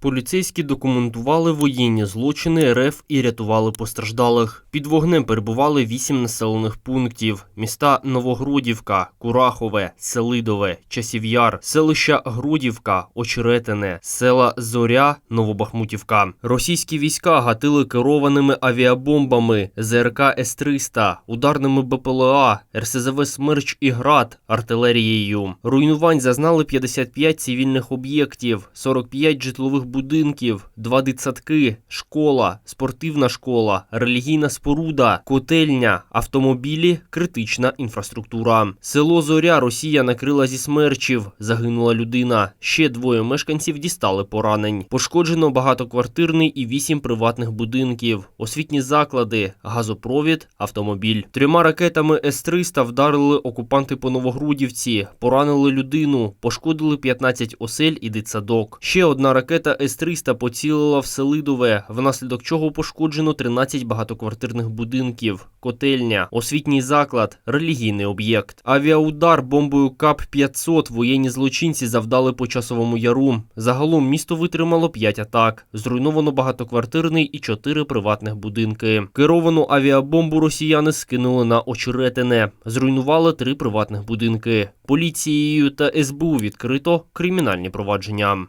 Поліцейські документували воєнні злочини РФ і рятували постраждалих. Під вогнем перебували вісім населених пунктів: міста Новогродівка, Курахове, Селидове, Часів'яр, селища Грудівка, Очеретине, села Зоря, Новобахмутівка. Російські війська гатили керованими авіабомбами ЗРК С-300, ударними БПЛА, РСЗВ «Смерч» і «Град», артилерією. Руйнувань зазнали 55 цивільних об'єктів, 45 житлових будинків, два дитсадки, школа, спортивна школа, релігійна споруда, котельня, автомобілі, критична інфраструктура. Село Зоря Росія накрила зі смерчів. Загинула людина. Ще двоє мешканців дістали поранень. Пошкоджено багатоквартирний і вісім приватних будинків, освітні заклади, газопровід, автомобіль. Трьома ракетами С-300 вдарили окупанти по Новогрудівці, поранили людину, пошкодили 15 осель і дитсадок. Ще одна ракета С-300 поцілила в Селидове, внаслідок чого пошкоджено 13 багатоквартирних будинків, котельня, освітній заклад, релігійний об'єкт. Авіаудар бомбою КАП-500 воєнні злочинці завдали по часовому яру. Загалом місто витримало 5 атак. Зруйновано багатоквартирний і 4 приватних будинки. Керовану авіабомбу росіяни скинули на Очеретине. Зруйнували 3 приватних будинки. Поліцією та СБУ відкрито кримінальні провадження.